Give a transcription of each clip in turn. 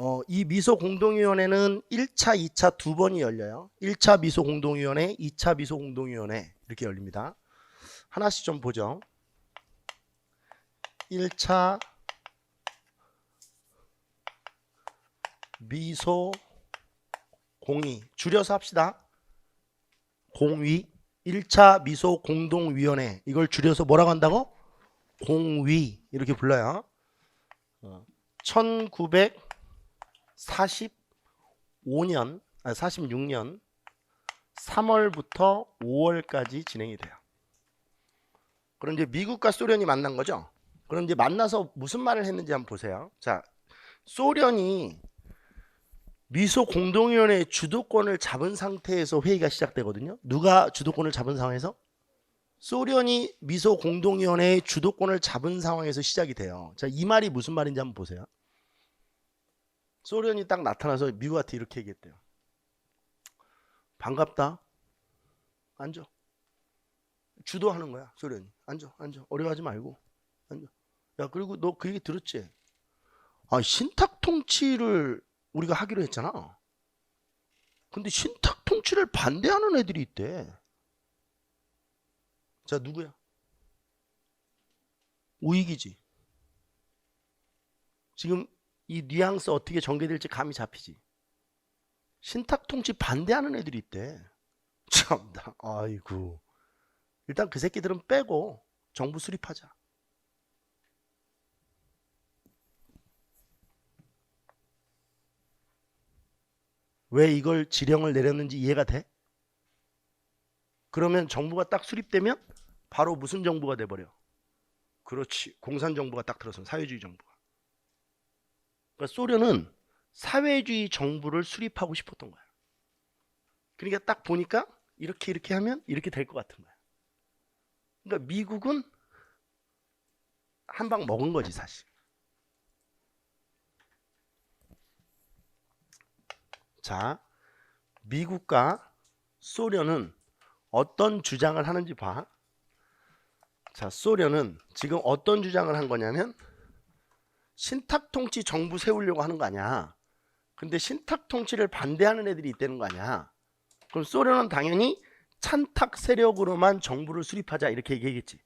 어, 이 미소 공동위원회는 1차, 2차 두 번이 열려요. 1차 미소 공동위원회, 2차 미소 공동위원회 이렇게 열립니다. 하나씩 좀 보죠. 1차 미소 공위 줄여서 합시다. 공위 1차 미소 공동위원회 이걸 줄여서 뭐라고 한다고? 공위 이렇게 불러요. 1900 45년, 아 46년 3월부터 5월까지 진행이 돼요. 그럼 이제 미국과 소련이 만난 거죠. 그럼 이제 만나서 무슨 말을 했는지 한번 보세요. 자, 소련이 미소 공동위원회의 주도권을 잡은 상태에서 회의가 시작되거든요. 누가 주도권을 잡은 상황에서? 소련이 미소 공동위원회의 주도권을 잡은 상황에서 시작이 돼요. 자, 이 말이 무슨 말인지 한번 보세요. 소련이 딱 나타나서 미국한테 이렇게 얘기했대요. 반갑다. 앉아. 주도하는 거야, 소련이. 앉아, 앉아. 어려워하지 말고. 앉아. 야, 그리고 너 그 얘기 들었지? 아, 신탁 통치를 우리가 하기로 했잖아. 근데 신탁 통치를 반대하는 애들이 있대. 자, 누구야? 우익이지. 지금 이 뉘앙스 어떻게 전개될지 감이 잡히지. 신탁 통치 반대하는 애들이 있대. 참나. 아이고. 일단 그 새끼들은 빼고 정부 수립하자. 왜 이걸 지령을 내렸는지 이해가 돼? 그러면 정부가 딱 수립되면 바로 무슨 정부가 돼버려? 그렇지. 공산 정부가 딱 들어선 사회주의 정부가. 그러니까 소련은 사회주의 정부를 수립하고 싶었던 거야. 그러니까 딱 보니까 이렇게 이렇게 하면 이렇게 될 것 같은 거야. 그러니까 미국은 한 방 먹은 거지 사실. 자, 미국과 소련은 어떤 주장을 하는지 봐. 자, 소련은 지금 어떤 주장을 한 거냐면 신탁 통치 정부 세우려고 하는 거 아니야. 근데 신탁 통치를 반대하는 애들이 있다는 거 아니야. 그럼 소련은 당연히 찬탁 세력으로만 정부를 수립하자 이렇게 얘기했지.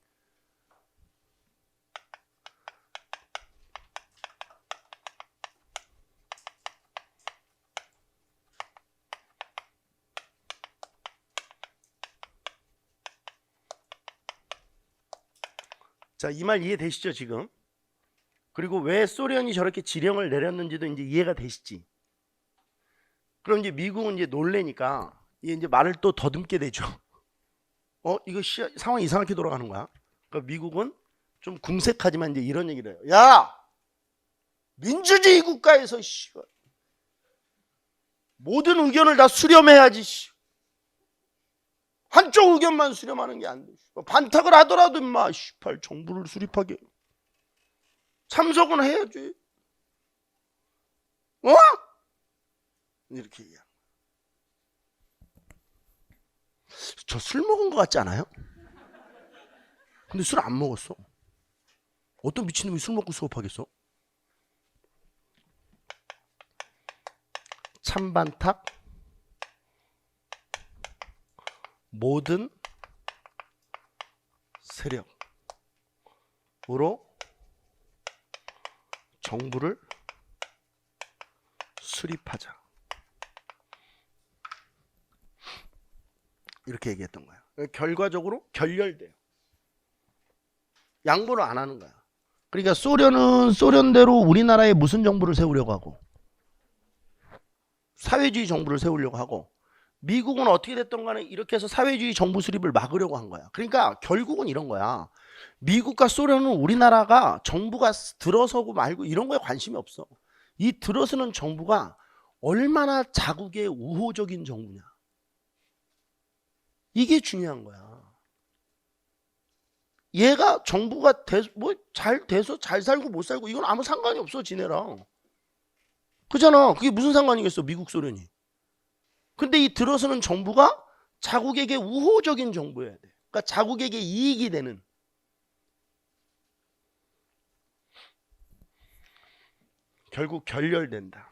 자, 이 말 이해되시죠, 지금? 그리고 왜 소련이 저렇게 지령을 내렸는지도 이제 이해가 되시지. 그럼 이제 미국은 이제 놀래니까 이제 말을 또 더듬게 되죠. 어, 이거 시, 상황이 이상하게 돌아가는 거야. 그러니까 미국은 좀 궁색하지만 이제 이런 얘기를 해요. 야! 민주주의 국가에서 씨, 모든 의견을 다 수렴해야지. 씨. 한쪽 의견만 수렴하는 게 안 돼. 반탁을 하더라도 임마 씨발 정부를 수립하게 참석은 해야지. 어? 이렇게 얘기야. 저술 먹은 것 같지 않아요? 근데 술 안 먹었어. 어떤 미친놈이 술 먹고 수업하겠어? 찬반탁 모든 세력으로 정부를 수립하자. 이렇게 얘기했던 거야. 결과적으로 결렬돼요. 양보를 안 하는 거야. 그러니까 소련은 소련대로 우리나라에 무슨 정부를 세우려고 하고 사회주의 정부를 세우려고 하고 미국은 어떻게 됐던 간에 이렇게 해서 사회주의 정부 수립을 막으려고 한 거야. 그러니까 결국은 이런 거야. 미국과 소련은 우리나라가 정부가 들어서고 말고 이런 거에 관심이 없어. 이 들어서는 정부가 얼마나 자국의 우호적인 정부냐. 이게 중요한 거야. 얘가 정부가 뭐 잘 돼서 잘 살고 못 살고 이건 아무 상관이 없어 지네랑. 그잖아. 그게 무슨 상관이겠어 미국 소련이. 근데 이 들어서는 정부가 자국에게 우호적인 정부여야 돼. 그러니까 자국에게 이익이 되는. 결국 결렬된다.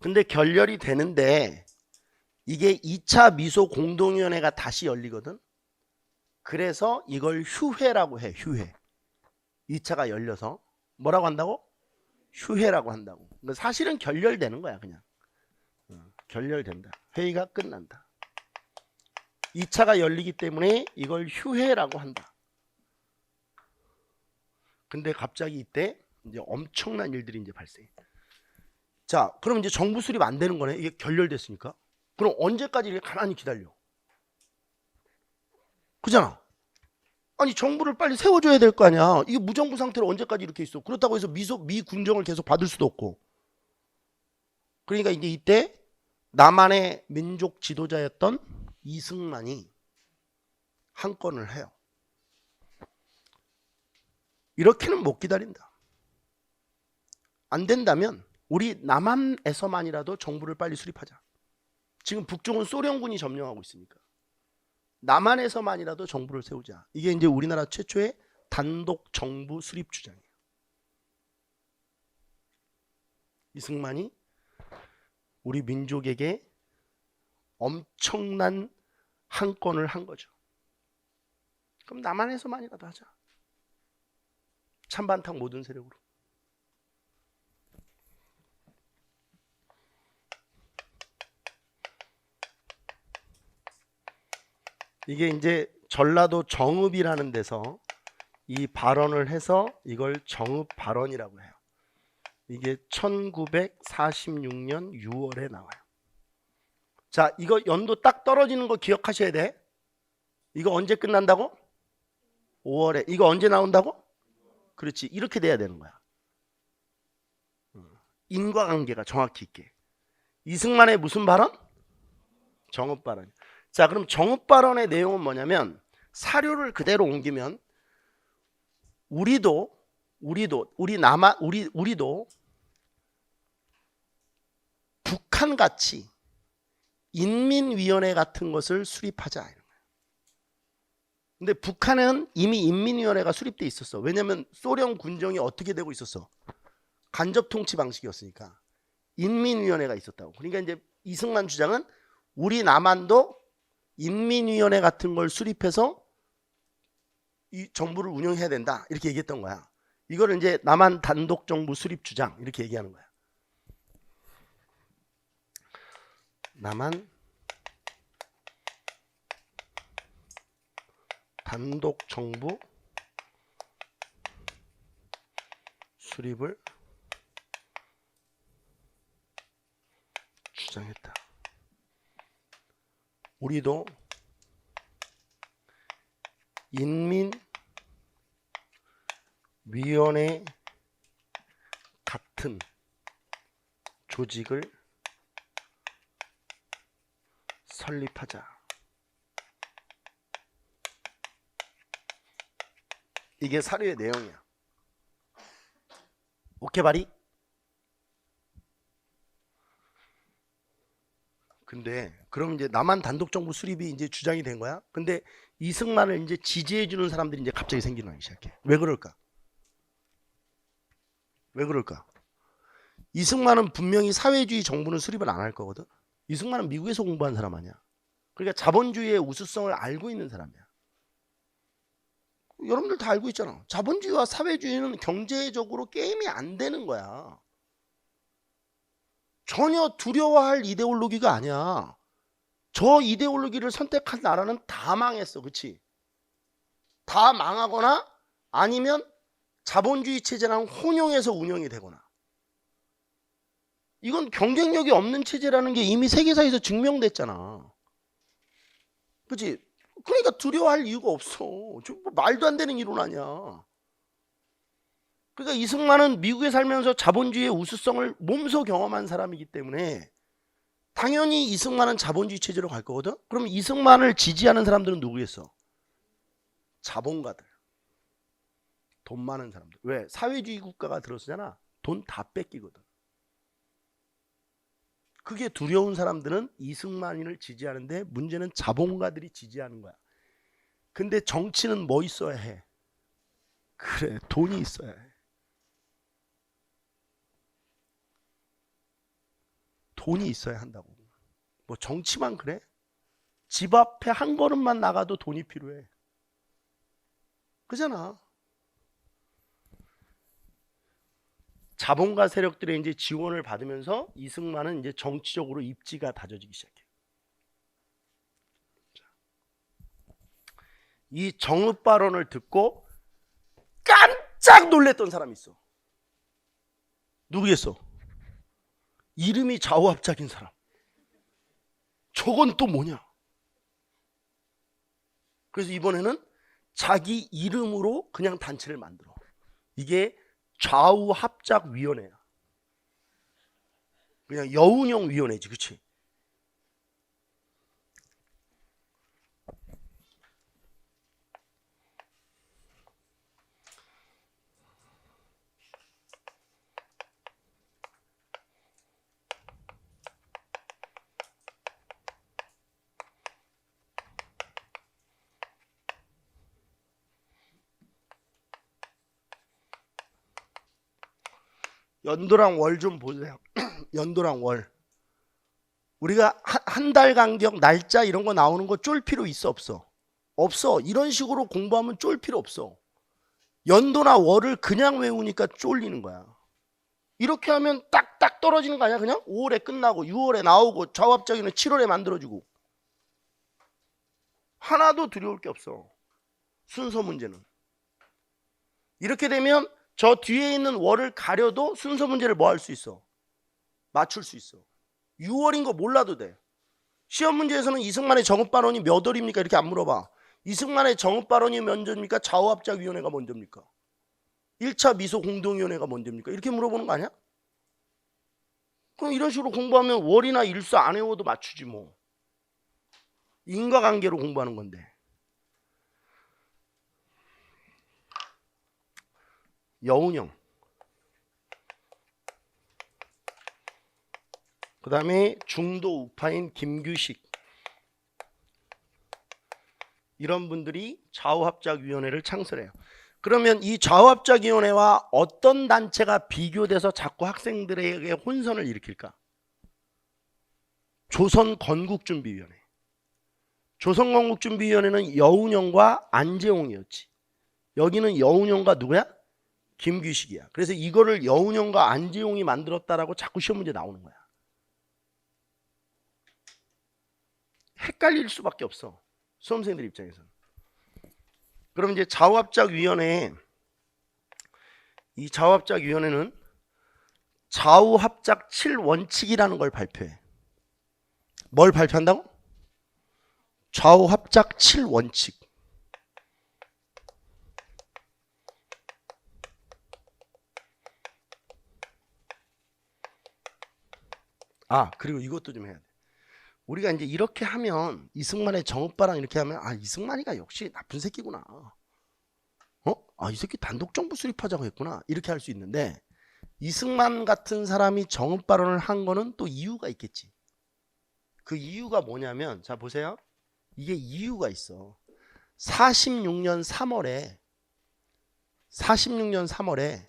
근데 결렬이 되는데 이게 2차 미소 공동위원회가 다시 열리거든. 그래서 이걸 휴회라고 해. 휴회. 2차가 열려서 뭐라고 한다고? 휴회라고 한다고. 사실은 결렬되는 거야, 그냥. 어, 결렬된다. 회의가 끝난다. 2차가 열리기 때문에 이걸 휴회라고 한다. 근데 갑자기 이때 이제 엄청난 일들이 이제 발생해. 자, 그럼 이제 정부 수립 안 되는 거네. 이게 결렬됐으니까. 그럼 언제까지 이렇게 가만히 기다려? 그잖아. 아니 정부를 빨리 세워줘야 될 거 아니야. 이게 무정부 상태로 언제까지 이렇게 있어? 그렇다고 해서 미소 미군정을 계속 받을 수도 없고. 그러니까 이제 이때 남한의 민족 지도자였던 이승만이 한 건을 해요. 이렇게는 못 기다린다. 안 된다면 우리 남한에서만이라도 정부를 빨리 수립하자. 지금 북쪽은 소련군이 점령하고 있으니까. 남한에서만이라도 정부를 세우자. 이게 이제 우리나라 최초의 단독 정부 수립 주장이에요. 이승만이 우리 민족에게 엄청난 한 건을 한 거죠. 그럼 남한에서만이라도 하자. 찬반탕 모든 세력으로. 이게 이제 전라도 정읍이라는 데서 이 발언을 해서 이걸 정읍 발언이라고 해요. 이게 1946년 6월에 나와요. 자, 이거 연도 딱 떨어지는 거 기억하셔야 돼. 이거 언제 끝난다고? 5월에. 이거 언제 나온다고? 그렇지. 이렇게 돼야 되는 거야. 어, 인과관계가 정확히 있게. 이승만의 무슨 발언? 정읍 발언. 자, 그럼 정읍 발언의 내용은 뭐냐면 사료를 그대로 옮기면 우리도 우리도 우리 남아 우리 우리도 북한 같이 인민위원회 같은 것을 수립하자. 근데 북한은 이미 인민위원회가 수립돼 있었어. 왜냐면 소련 군정이 어떻게 되고 있었어? 간접 통치 방식이었으니까 인민위원회가 있었다고. 그러니까 이제 이승만 주장은 우리 남한도 인민위원회 같은 걸 수립해서 이 정부를 운영해야 된다 이렇게 얘기했던 거야. 이거를 이제 남한 단독 정부 수립 주장 이렇게 얘기하는 거야. 남한 단독 정부 수립을 주장했다. 우리도 인민위원회 같은 조직을 설립하자. 이게 사료의 내용이야. 오케이 바리? 근데 그럼 이제 남한 단독 정부 수립이 이제 주장이 된 거야. 근데 이승만을 이제 지지해 주는 사람들이 이제 갑자기 생기기 시작해. 왜 그럴까? 왜 그럴까? 이승만은 분명히 사회주의 정부는 수립을 안 할 거거든. 이승만은 미국에서 공부한 사람 아니야. 그러니까 자본주의의 우수성을 알고 있는 사람이야. 여러분들 다 알고 있잖아. 자본주의와 사회주의는 경제적으로 게임이 안 되는 거야. 전혀 두려워할 이데올로기가 아니야. 저 이데올로기를 선택한 나라는 다 망했어. 그치? 다 망하거나 아니면 자본주의 체제랑 혼용해서 운영이 되거나. 이건 경쟁력이 없는 체제라는 게 이미 세계사에서 증명됐잖아. 그치? 그러니까 두려워할 이유가 없어. 저뭐 말도 안 되는 이론 아니야. 그러니까 이승만은 미국에 살면서 자본주의의 우수성을 몸소 경험한 사람이기 때문에 당연히 이승만은 자본주의 체제로 갈 거거든. 그럼 이승만을 지지하는 사람들은 누구겠어? 자본가들. 돈 많은 사람들. 왜? 사회주의 국가가 들어서잖아. 돈 다 뺏기거든. 그게 두려운 사람들은 이승만을 지지하는데 문제는 자본가들이 지지하는 거야. 근데 정치는 뭐 있어야 해? 그래, 돈이 있어야 해. 돈이 있어야 한다고. 뭐 정치만 그래? 집 앞에 한 걸음만 나가도 돈이 필요해. 그잖아. 자본가 세력들의 이제 지원을 받으면서 이승만은 이제 정치적으로 입지가 다져지기 시작해요. 자. 이 정읍 발언을 듣고 깜짝 놀랬던 사람이 있어. 누구겠어? 이름이 좌우합작인 사람. 저건 또 뭐냐? 그래서 이번에는 자기 이름으로 그냥 단체를 만들어. 이게 좌우 합작 위원회야. 그냥 여운형 위원회지, 그치? 연도랑 월 좀 보세요. 연도랑 월. 우리가 한 달 간격 날짜 이런 거 나오는 거 쫄 필요 있어 없어? 없어. 이런 식으로 공부하면 쫄 필요 없어. 연도나 월을 그냥 외우니까 쫄리는 거야. 이렇게 하면 딱딱 떨어지는 거 아니야? 그냥 5월에 끝나고 6월에 나오고 좌합적이는 7월에 만들어지고 하나도 두려울 게 없어. 순서 문제는. 이렇게 되면 저 뒤에 있는 월을 가려도 순서 문제를 뭐 할 수 있어? 맞출 수 있어. 6월인 거 몰라도 돼. 시험 문제에서는 이승만의 정읍 발언이 몇 월입니까? 이렇게 안 물어봐. 이승만의 정읍 발언이 먼저입니까? 좌우합작위원회가 먼저입니까? 1차 미소 공동위원회가 먼저입니까? 이렇게 물어보는 거 아니야? 그럼 이런 식으로 공부하면 월이나 일수 안 외워도 맞추지 뭐. 인과관계로 공부하는 건데. 여운형. 그 다음에 중도 우파인 김규식. 이런 분들이 좌우합작위원회를 창설해요. 그러면 이 좌우합작위원회와 어떤 단체가 비교돼서 자꾸 학생들에게 혼선을 일으킬까? 조선건국준비위원회. 조선건국준비위원회는 여운형과 안재홍이었지. 여기는 여운형과 누구야? 김규식이야. 그래서 이거를 여운형과 안재홍이 만들었다라고 자꾸 시험 문제 나오는 거야. 헷갈릴 수밖에 없어. 수험생들 입장에서는. 그럼 이제 좌우합작위원회 이 좌우합작위원회는 좌우합작 7원칙이라는 걸 발표해. 뭘 발표한다고? 좌우합작 7원칙. 아, 그리고 이것도 좀 해야 돼. 우리가 이제 이렇게 하면 이승만의 정읍바랑 이렇게 하면 아 이승만이가 역시 나쁜 새끼구나. 어? 아 이 새끼 단독 정부 수립하자고 했구나. 이렇게 할 수 있는데 이승만 같은 사람이 정읍 발언을 한 거는 또 이유가 있겠지. 그 이유가 뭐냐면 자 보세요. 이게 이유가 있어. 46년 3월에 46년 3월에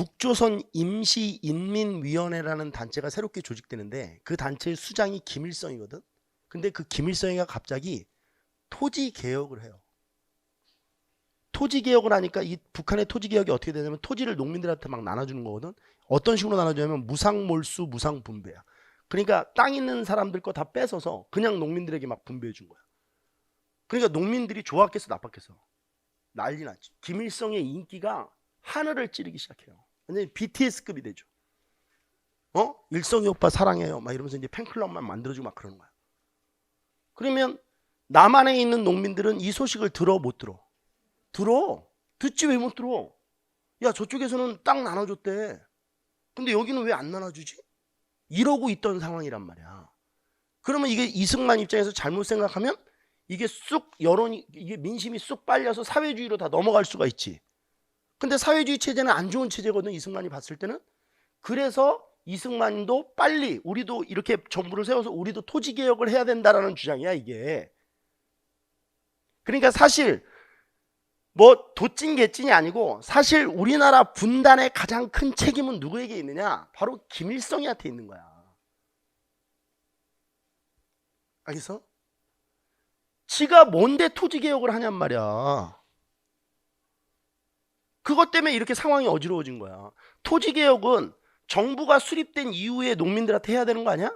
북조선 임시인민위원회라는 단체가 새롭게 조직되는데 그 단체의 수장이 김일성이거든. 근데 그 김일성이가 갑자기 토지 개혁을 해요. 토지 개혁을 하니까 이 북한의 토지 개혁이 어떻게 되냐면 토지를 농민들한테 막 나눠주는 거거든. 어떤 식으로 나눠주냐면 무상 몰수 무상 분배야. 그러니까 땅 있는 사람들 거 다 뺏어서 그냥 농민들에게 막 분배해 준 거야. 그러니까 농민들이 좋았겠어 나빴겠어? 난리 났지. 김일성의 인기가 하늘을 찌르기 시작해요. 완전히 BTS급이 되죠. 어? 일성이 오빠 사랑해요. 막 이러면서 이제 팬클럽만 만들어주고 막 그러는 거야. 그러면 남한에 있는 농민들은 이 소식을 들어 못 들어? 들어. 듣지 왜 못 들어? 야 저쪽에서는 땅 나눠줬대. 근데 여기는 왜 안 나눠주지? 이러고 있던 상황이란 말이야. 그러면 이게 이승만 입장에서 잘못 생각하면 이게 쑥 여론이 이게 민심이 쑥 빨려서 사회주의로 다 넘어갈 수가 있지. 근데 사회주의 체제는 안 좋은 체제거든 이승만이 봤을 때는. 그래서 이승만도 빨리 우리도 이렇게 정부를 세워서 우리도 토지 개혁을 해야 된다라는 주장이야 이게. 그러니까 사실 뭐 도찐 개찐이 아니고 사실 우리나라 분단의 가장 큰 책임은 누구에게 있느냐? 바로 김일성이한테 있는 거야. 알겠어? 지가 뭔데 토지 개혁을 하냔 말이야. 그것 때문에 이렇게 상황이 어지러워진 거야. 토지 개혁은 정부가 수립된 이후에 농민들한테 해야 되는 거 아니야?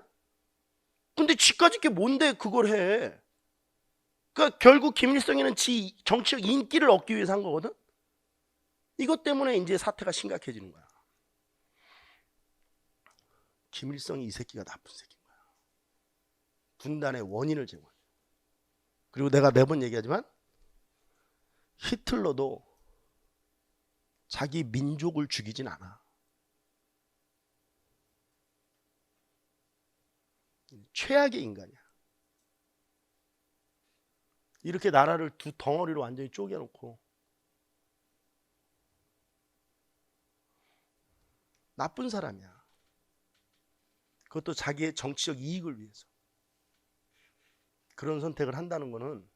근데 지까지 게 뭔데 그걸 해? 그러니까 결국 김일성이는 지 정치적 인기를 얻기 위해서 한 거거든. 이것 때문에 이제 사태가 심각해지는 거야. 김일성이 이 새끼가 나쁜 새끼인 거야. 분단의 원인을 제공해. 그리고 내가 매번 얘기하지만 히틀러도 자기 민족을 죽이진 않아. 최악의 인간이야. 이렇게 나라를 두 덩어리로 완전히 쪼개놓고 나쁜 사람이야. 그것도 자기의 정치적 이익을 위해서. 그런 선택을 한다는 것은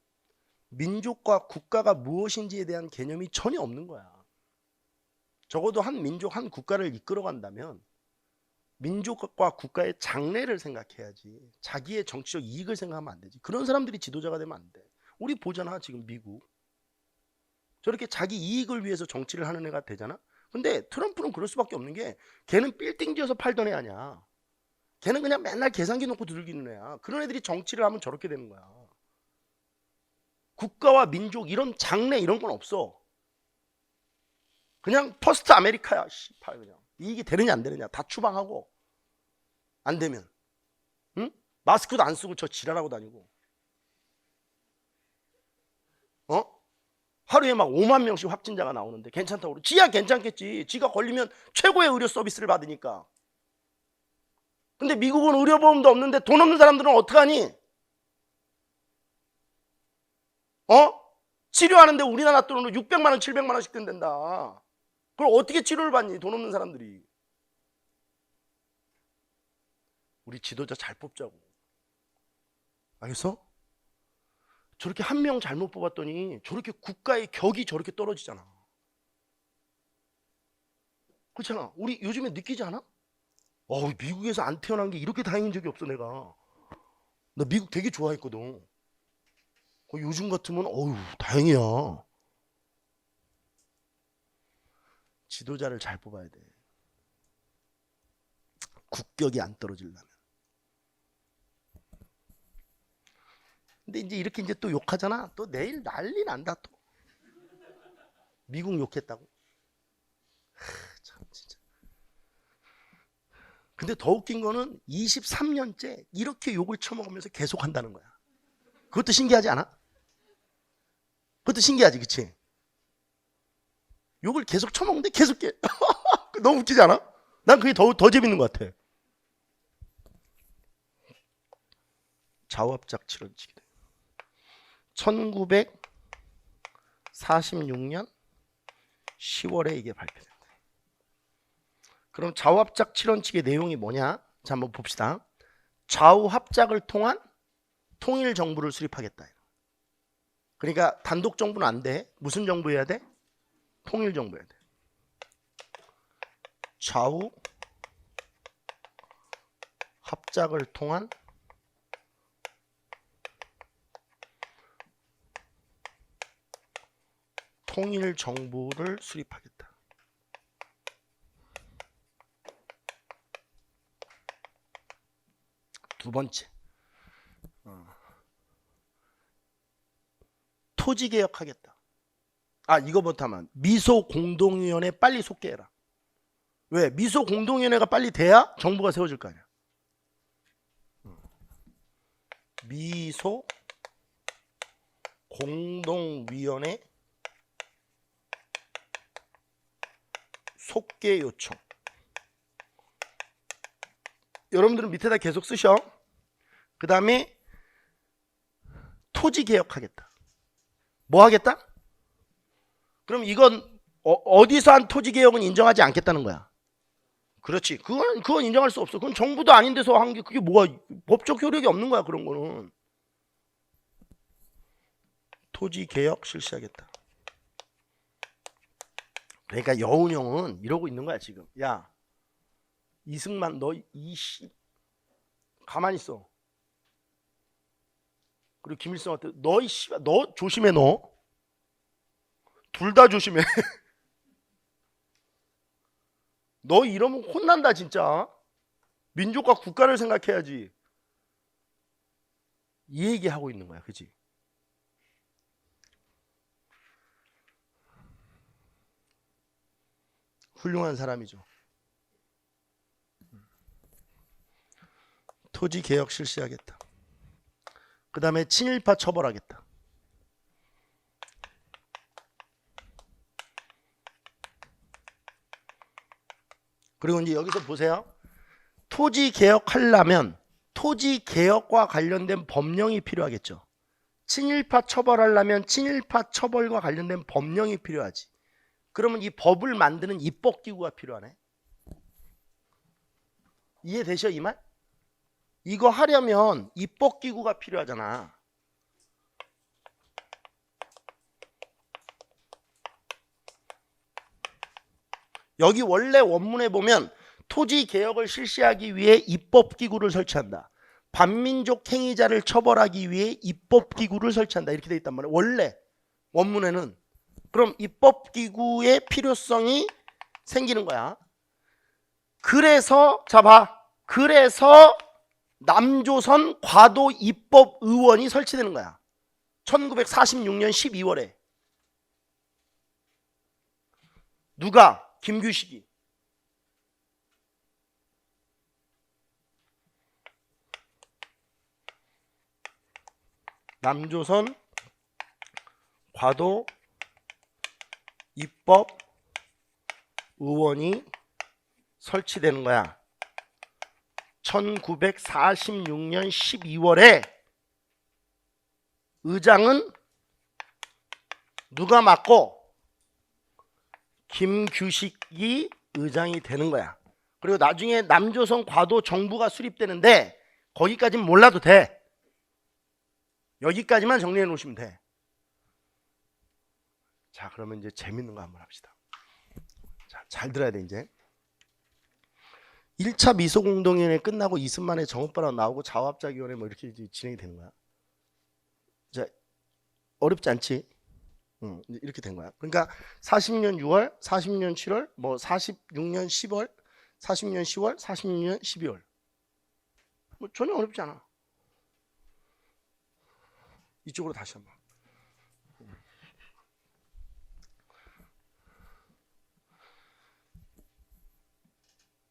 민족과 국가가 무엇인지에 대한 개념이 전혀 없는 거야. 적어도 한 민족, 한 국가를 이끌어 간다면 민족과 국가의 장래를 생각해야지. 자기의 정치적 이익을 생각하면 안 되지. 그런 사람들이 지도자가 되면 안 돼. 우리 보잖아, 지금 미국. 저렇게 자기 이익을 위해서 정치를 하는 애가 되잖아? 근데 트럼프는 그럴 수밖에 없는 게 걔는 빌딩 지어서 팔던 애 아니야. 걔는 그냥 맨날 계산기 놓고 들기는 애야. 그런 애들이 정치를 하면 저렇게 되는 거야. 국가와 민족 이런 장래 이런 건 없어. 그냥 퍼스트 아메리카야. 씨발 그냥. 이익이 되느냐 안 되느냐 다 추방하고 안 되면 응? 마스크도 안 쓰고 저 지랄하고 다니고 어? 하루에 막 5만 명씩 확진자가 나오는데 괜찮다고 그러 지야 괜찮겠지 지가 걸리면 최고의 의료 서비스를 받으니까 근데 미국은 의료보험도 없는데 돈 없는 사람들은 어떡하니? 어? 치료하는데 우리나라 돈으로 600만 원, 700만 원씩 든댄다. 그걸 어떻게 치료를 받니? 돈 없는 사람들이. 우리 지도자 잘 뽑자고. 알겠어? 저렇게 한 명 잘못 뽑았더니 저렇게 국가의 격이 저렇게 떨어지잖아. 그렇잖아. 우리 요즘에 느끼지 않아? 어, 미국에서 안 태어난 게 이렇게 다행인 적이 없어 내가. 나 미국 되게 좋아했거든. 어, 요즘 같으면 어휴 다행이야. 지도자를 잘 뽑아야 돼. 국격이 안 떨어지려면. 근데 이제 이렇게 이제 또 욕하잖아. 또 내일 난리 난다 또. 미국 욕했다고. 근데 더 웃긴 거는 23년째 이렇게 욕을 처먹으면서 계속 한다는 거야. 그것도 신기하지 않아? 그것도 신기하지, 그치? 욕을 계속 처먹는데 계속 깨. 너무 웃기지 않아? 난 그게 더, 더 재밌는 것 같아. 좌우합작 7원칙이다. 1946년 10월에 이게 발표된다. 그럼 좌우합작 7원칙의 내용이 뭐냐? 자, 한번 봅시다. 좌우합작을 통한 통일 정부를 수립하겠다. 그러니까 단독 정부는 안 돼. 무슨 정부여야 돼? 통일 정부여야 돼. 좌우 합작을 통한 통일 정부를 수립하겠다. 두 번째. 어. 토지 개혁하겠다. 아 이거 못하면 미소 공동위원회 빨리 속개해라. 왜? 미소 공동위원회가 빨리 돼야 정부가 세워질 거 아니야. 미소 공동위원회 속개 요청. 여러분들은 밑에다 계속 쓰셔. 그 다음에 토지 개혁하겠다. 뭐 하겠다? 그럼 이건 어, 디서한 토지 개혁은 인정하지 않겠다는 거야. 그렇지. 그건 그건 인정할 수 없어. 그건 정부도 아닌 데서 한 게 그게 뭐가 법적 효력이 없는 거야 그런 거는. 토지 개혁 실시하겠다. 그러니까 여운형은 이러고 있는 거야 지금. 야 이승만 너 이씨 가만히 있어. 그리고 김일성한테 너이 씨발 너 조심해 너. 둘 다 조심해. 너 이러면 혼난다 진짜. 민족과 국가를 생각해야지. 이 얘기 하고 있는 거야, 그지? 훌륭한 사람이죠. 토지 개혁 실시하겠다. 그 다음에 친일파 처벌하겠다. 그리고 이제 여기서 보세요. 토지 개혁하려면 토지 개혁과 관련된 법령이 필요하겠죠. 친일파 처벌하려면 친일파 처벌과 관련된 법령이 필요하지. 그러면 이 법을 만드는 입법기구가 필요하네. 이해되셔 이 말? 이거 하려면 입법기구가 필요하잖아. 여기 원래 원문에 보면 토지 개혁을 실시하기 위해 입법기구를 설치한다. 반민족 행위자를 처벌하기 위해 입법기구를 설치한다. 이렇게 돼 있단 말이에요. 원래 원문에는 그럼 입법기구의 필요성이 생기는 거야. 그래서 자 봐. 그래서 남조선 과도 입법 의원이 설치되는 거야. 1946년 12월에 누가 김규식이 남조선 과도 입법 의원이 설치되는 거야. 1946년 12월에 의장은 누가 맡고 김규식이 의장이 되는 거야. 그리고 나중에 남조선 과도 정부가 수립되는데 거기까지는 몰라도 돼. 여기까지만 정리해 놓으시면 돼. 자, 그러면 이제 재밌는 거 한번 합시다. 자, 잘 들어야 돼, 이제. 1차 미소공동위원회 끝나고 이승만의 정업발언 나오고 자화합작위원회 뭐 이렇게 진행이 되는 거야. 자, 어렵지 않지? 응, 이제 이렇게 된 거야. 그러니까 40년 6월, 40년 7월, 뭐 46년 10월, 40년 10월, 46년 12월. 뭐 전혀 어렵지 않아. 이쪽으로 다시 한번.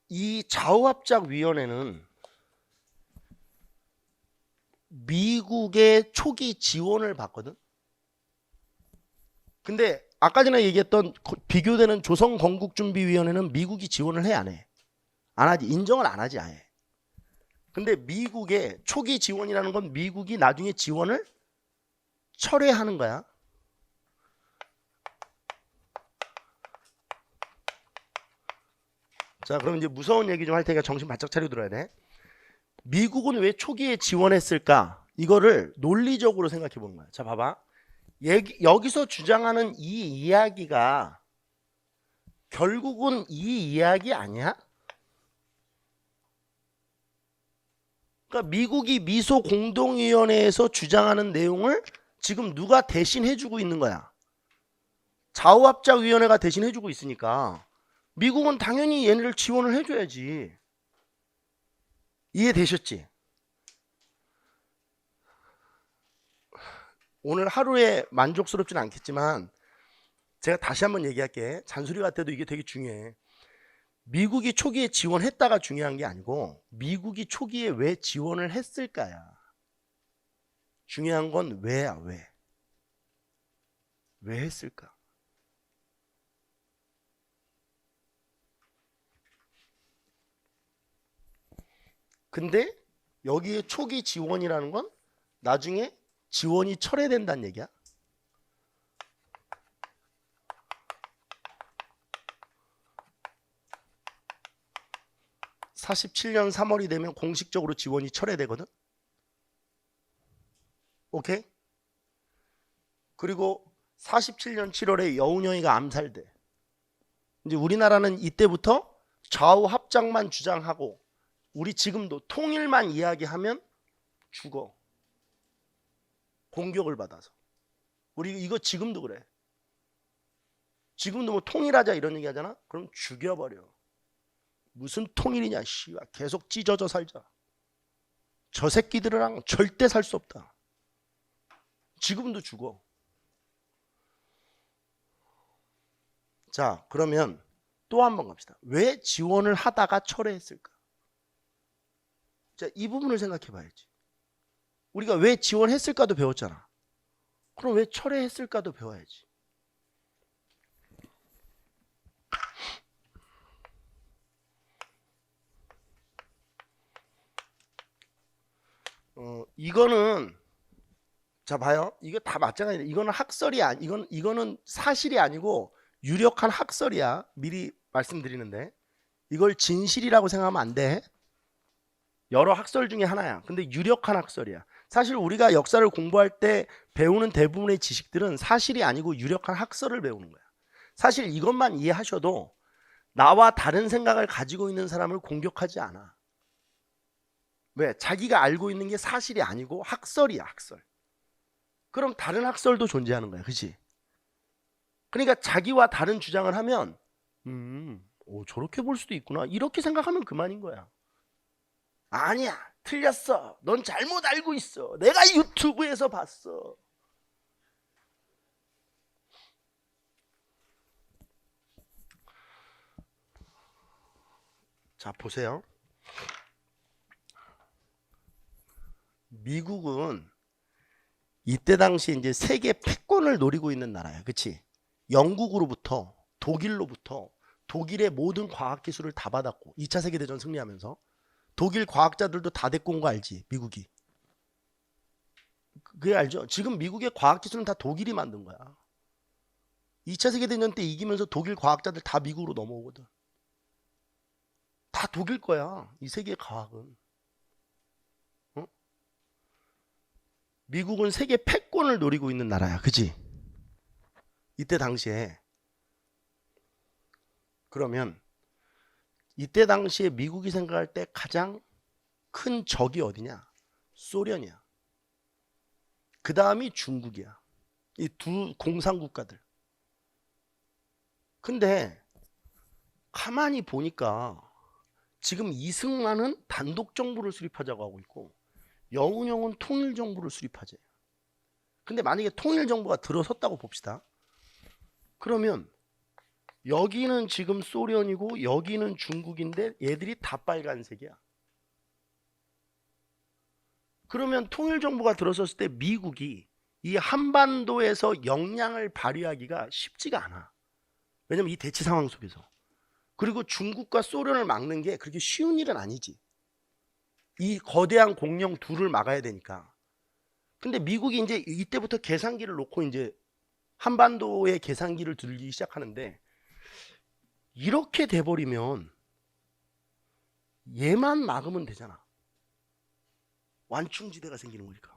이 좌우합작위원회는 미국의 초기 지원을 받거든. 근데 아까 전에 얘기했던 거- 비교되는 조선건국 준비 위원회는 미국이 지원을 해 안 해? 안 하지. 인정을 안 하지 아예. 근데 미국의 초기 지원이라는 건 미국이 나중에 지원을 철회하는 거야. 자, 그럼 이제 무서운 얘기 좀 할 테니까 정신 바짝 차려 들어야 돼. 미국은 왜 초기에 지원했을까? 이거를 논리적으로 생각해 보는 거야. 자, 봐봐. 얘기, 여기서 주장하는 이 이야기가 결국은 이 이야기 아니야? 그러니까 미국이 미소 공동위원회에서 주장하는 내용을 지금 누가 대신 해주고 있는 거야? 좌우합작위원회가 대신 해주고 있으니까 미국은 당연히 얘네를 지원을 해줘야지. 이해되셨지? 오늘 하루에 만족스럽진 않겠지만 제가 다시 한번 얘기할게. 잔소리 같아도 이게 되게 중요해. 미국이 초기에 지원했다가 중요한 게 아니고 미국이 초기에 왜 지원을 했을까야. 중요한 건 왜야 왜. 왜 했을까? 근데 여기에 초기 지원이라는 건 나중에 지원이 철회된다는 얘기야. (47년 3월이) 되면 공식적으로 지원이 철회되거든? 오케이? 그리고 (47년 7월에) 여운형이가 암살돼. 이제 우리나라는 이때부터 좌우 합작만 주장하고 우리 지금도 통일만 이야기하면 죽어 공격을 받아서. 우리 이거 지금도 그래. 지금도 뭐 통일하자 이런 얘기 하잖아? 그럼 죽여버려. 무슨 통일이냐, 씨발. 계속 찢어져 살자. 저 새끼들이랑 절대 살 수 없다. 지금도 죽어. 자, 그러면 또 한 번 갑시다. 왜 지원을 하다가 철회했을까? 자, 이 부분을 생각해 봐야지. 우리가 왜 지원했을까도 배웠잖아. 그럼 왜 철회했을까도 배워야지. 어, 이거는 자 봐요. 이거 다 맞잖아요. 이거는 학설이 아니 이건 이거는 사실이 아니고 유력한 학설이야. 미리 말씀드리는데 이걸 진실이라고 생각하면 안 돼. 여러 학설 중에 하나야. 근데 유력한 학설이야. 사실 우리가 역사를 공부할 때 배우는 대부분의 지식들은 사실이 아니고 유력한 학설을 배우는 거야. 사실 이것만 이해하셔도 나와 다른 생각을 가지고 있는 사람을 공격하지 않아. 왜? 자기가 알고 있는 게 사실이 아니고 학설이야, 학설. 그럼 다른 학설도 존재하는 거야. 그지? 그러니까 자기와 다른 주장을 하면 음, 오, 저렇게 볼 수도 있구나. 이렇게 생각하면 그만인 거야. 아니야. 틀렸어. 넌 잘못 알고 있어. 내가 유튜브에서 봤어. 자, 보세요. 미국은 이때 당시 이제 세계 패권을 노리고 있는 나라야. 그치? 영국으로부터 독일로부터 독일의 모든 과학 기술을 다 받았고 2차 세계 대전 승리하면서 독일 과학자들도 다 데리고 온 거 알지? 미국이. 그게 알죠? 지금 미국의 과학 기술은 다 독일이 만든 거야. 2차 세계 대전 때 이기면서 독일 과학자들 다 미국으로 넘어오거든. 다 독일 거야. 이 세계 과학은. 어? 미국은 세계 패권을 노리고 있는 나라야. 그지? 이때 당시에 그러면 이때 당시에 미국이 생각할 때 가장 큰 적이 어디냐? 소련이야. 그 다음이 중국이야. 이 두 공산국가들. 근데 가만히 보니까 지금 이승만은 단독 정부를 수립하자고 하고 있고 영운형은 통일 정부를 수립하재. 근데 만약에 통일 정부가 들어섰다고 봅시다. 그러면 여기는 지금 소련이고 여기는 중국인데 얘들이 다 빨간색이야. 그러면 통일 정부가 들어섰을 때 미국이 이 한반도에서 역량을 발휘하기가 쉽지가 않아. 왜냐면 이 대치 상황 속에서. 그리고 중국과 소련을 막는 게 그렇게 쉬운 일은 아니지. 이 거대한 공룡 둘을 막아야 되니까. 근데 미국이 이제 이때부터 계산기를 놓고 이제 한반도에 계산기를 들기 시작하는데 이렇게 돼버리면 얘만 막으면 되잖아. 완충지대가 생기는 거니까.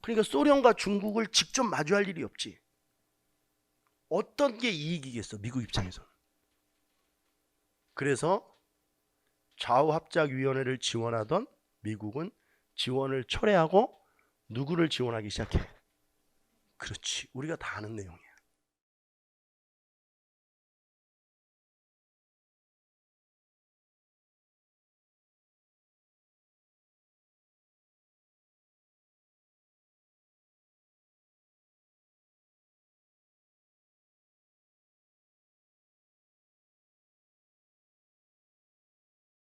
그러니까 소련과 중국을 직접 마주할 일이 없지. 어떤 게 이익이겠어, 미국 입장에서. 그래서 좌우합작위원회를 지원하던 미국은 지원을 철회하고 누구를 지원하기 시작해? 그렇지. 우리가 다 아는 내용이야.